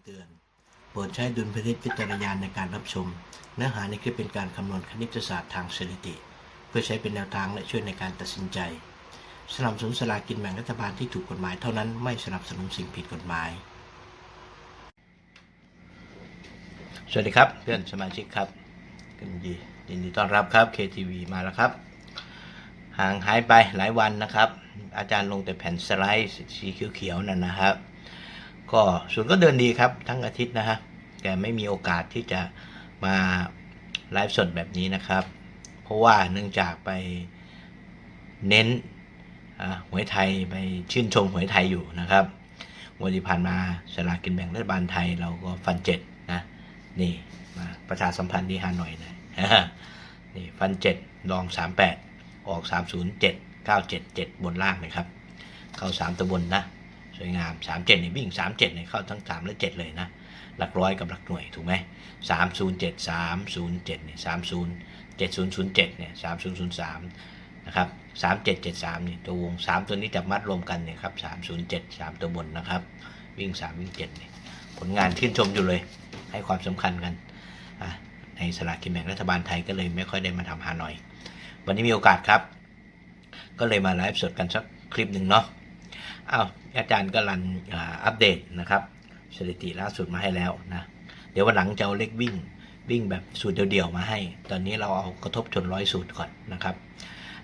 ำเตือน โปรดใช้ดุลพินิจวิจารณาในการรับชม เนื้อหาในคลิปเป็นการคำนวณคณิตศาสตร์ทางสถิติ เพื่อใช้เป็นแนวทางและช่วยในการตัดสินใจ สนับสนุนสลากินแบ่งรัฐบาลที่ถูกกฎหมายเท่านั้นไม่สนับสนุนสิ่งผิดกฎหมาย สวัสดีครับเพื่อนสมาชิกครับกันดียินดีต้อนรับครับ KTV มาแล้วครับ ห่างหายไปหลายวันนะครับ อาจารย์ลงแต่แผ่นสไลด์สีเขียวๆนั่นนะครับ ก็ส่วนก็เดินดีครับทั้งอาทิตย์นะฮะแต่ไม่มีโอกาสที่จะมาไลฟ์สดแบบนี้นะครับ เพราะว่าเนื่องจากไปเน้นหวยไทยไปชื่นชมหวยไทยอยู่นะครับวันที่ผ่านมาสลากกินแบ่งรัฐบาลไทยเราก็ฟันเจ็ดนะนี่มาประชาสัมพันธ์ที่ฮานอยหน่อยนี่ฟันเจ็ดลองสามแปดออกสามศูนย์เจ็ดเก้าเจ็ดเจ็ดบนล่างเลยครับ เข้าสามตัวบนนะ สวยงามสามเจ็ดเนี่ยวิ่งสามเจ็ดเนี่ยเข้าทั้งสามและเจ็ดเลยนะหลักร้อยกับหลักหน่วยถูกไหมสามศูนย์เจ็ดสามศูนย์เจ็ดเนี่ยสามศูนย์เจ็ดศูนย์ศูนย์เจ็ดเนี่ยสามศูนย์ศูนย์สามนะครับสามเจ็ดเจ็ดสามเนี่ยตัววงสามตัวนี้จับมัดรวมกันเนี่ยครับสามศูนย์เจ็ดสามตัวบนนะครับ วิ่งสามวิ่งเจ็ดเนี่ยผลงานชื่นชมอยู่เลย ให้ความสำคัญกันในสลากกินแบ่งรัฐบาลไทยก็เลยไม่ค่อยได้มาทำฮานอย วันนี้มีโอกาสครับ ก็เลยมาไลฟ์สดกันสักคลิปหนึ่งเนาะ อ้าวอาจารย์ก็รันอัปเดตนะครับสถิติล่าสุดมาให้แล้วนะเดี๋ยววันหลังจะเอาเลขวิ่งวิ่งแบบสูตรเดี่ยวๆมาให้ ตอนนี้เราเอากระทบชนร้อยสูตรก่อนนะครับ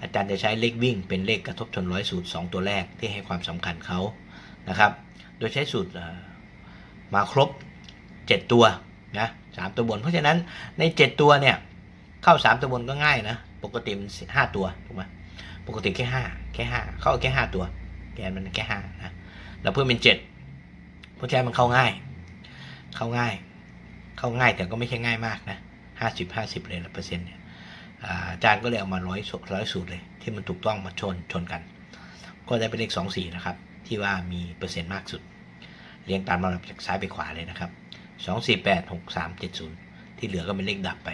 อาจารย์จะใช้เลขวิ่งเป็นเลขกระทบชนร้อยสูตร 2 ตัวแรกที่ให้ความสำคัญเขานะครับ โดยใช้สูตรมาครบ 7 ตัวนะสามตัวบน เพราะฉะนั้นใน 7 ตัวเนี่ยเข้า 3 ตัวบนก็ง่ายนะ ปกติมันห้าตัวถูกไหมปกติแค่ห้าแค่ห้าเข้าแค่ห้าตัว แกนมันแค่ห้านะแล้วเพิ่มเป็นเจ็ดเพราะฉะนั้นมันเข้าง่าย เข้าง่าย เข้าง่ายแต่ก็ไม่ใช่ง่ายมากนะห้าสิบห้าสิบเลยละเปอร์เซ็นต์เนี่ยอาจารย์ก็เลยเอามาร้อยร้อยสูตรเลย ที่มันถูกต้องมาชนชนกัน ก็ได้เป็นเลขสองสี่นะครับ ที่ว่ามีเปอร์เซ็นต์มากสุด เรียงตามลำดับจากซ้ายไปขวาเลยนะครับสองสี่แปดหกสามเจ็ดศูนย์ที่เหลือก็เป็นเลขดับไป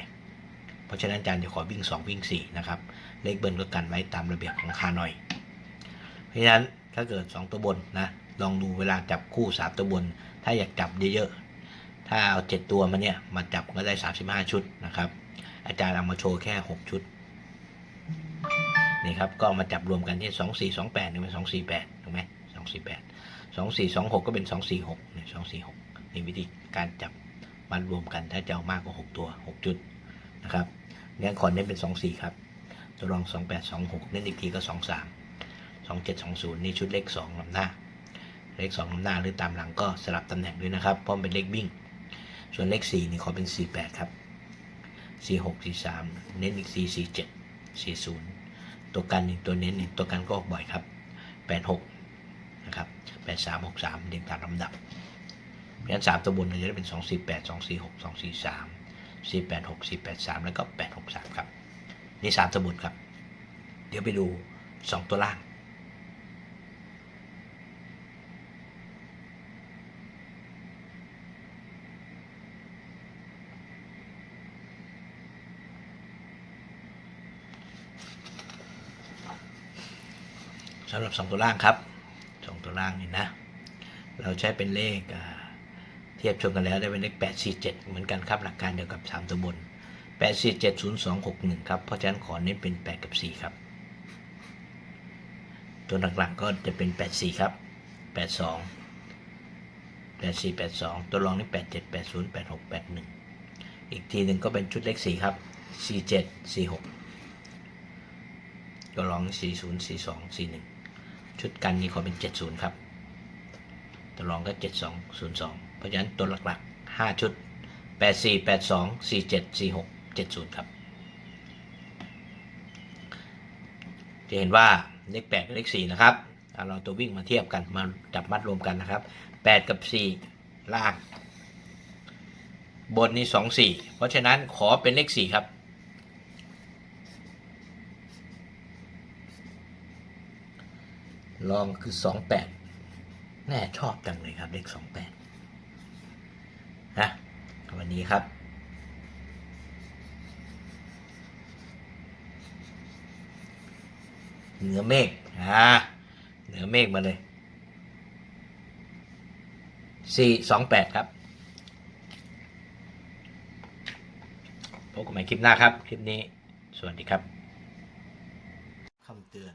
เพราะฉะนั้นอาจารย์จะขอวิ่งสองวิ่งสี่นะครับ เลขเบิ้ลก็กันไว้ตามระเบียบของคาหน่อย เพราะฉะนั้น ถ้าเกิด 2 ตัวบนนะลองดูเวลาจับคู่ 3 ตัวบน ถ้าอยากจับเยอะๆถ้าเอา 7 ตัวมาเนี่ยมาจับก็ได้ 35 ชุดนะครับ อาจารย์เอามาโชว์แค่ 6 ชุดนี่ครับก็มาจับรวมกันที่สองสี่สองแปดเป็นสองสี่แปดถูกไหมสองสี่แปดสองสี่สองหกก็เป็นสองสี่หกเนี่ยสองสี่หกนี่วิธีการจับมันรวมกันถ้าจะเอามากกว่าหกตัวหกจุดนะครับเนี่ยคอนเน้นเป็นสองสี่ครับ ตัวรองสองแปดสองหกเน้นอีกทีก็สองสาม 2720 นี่ชุดเลข2ลำหน้า เลข2ลำหน้าหรือตามหลังก็สลับตำแหน่งด้วยนะครับเพราะเป็นเลขบิ้งส่วนเลข 4 นี่เขาเป็น 48 ครับ 46 43 เน้นอีก 4 47 40 ตัวกันอีกตัวเน้นอีกตัวกันก็ออกบ่อยครับ 86 นะครับ 83 63 เรียงตามลำดับเพราะฉะนั้น3ตัวบนเราจะได้เป็น 248 246 243 486 483 แล้วก็ 863 ครับ นี่ 3 ตัวบนครับ เดี๋ยวไปดู 2 ตัวล่าง สำหรับสองตัวล่างครับสองตัวล่างนี่นะ เราใช้เป็นเลขเทียบชนกันแล้วได้เป็นเลข 8 4 7 เหมือนกันครับ หลักการเดียวกับ 3 ตัวบน 8 4 7 0 2 6 1 ครับ เพราะฉะนั้นขอเน้นเป็น 8 กับ 4 ครับ ตัวหลักๆก็จะเป็น 8 4 ครับ 8 2 8 4 8 2 ตัวรองนี่ 8 7 8 0 8 6 8 1 อีกทีหนึ่งก็เป็นชุดเลข 4 ครับ 4 7 4 6ตัวรอง 4 0 4 2 4 1 ชุดกันนี้ขอเป็น 70 ครับตัวรองก็ 7202 เพราะฉะนั้นตัวหลักๆ 5 ชุด 84 82 47 46 70 ครับ จะเห็นว่าเลข8กับเลข4นะครับเราตัววิ่งมาเทียบกันมาจับมัดรวมกันนะครับ 8 กับ 4 ล่าง บนนี้2 4 เพราะฉะนั้นขอเป็นเลข 4 ครับ ลองคือสองแปดแม่ชอบจังเลยครับเลขสองแปดนะวันนี้ครับ เหนือเมฆอ่าเหนือเมฆมาเลยสี่สองแปดครับพบกันใหม่คลิปหน้าครับ คลิปนี้ สวัสดีครับคำเตือน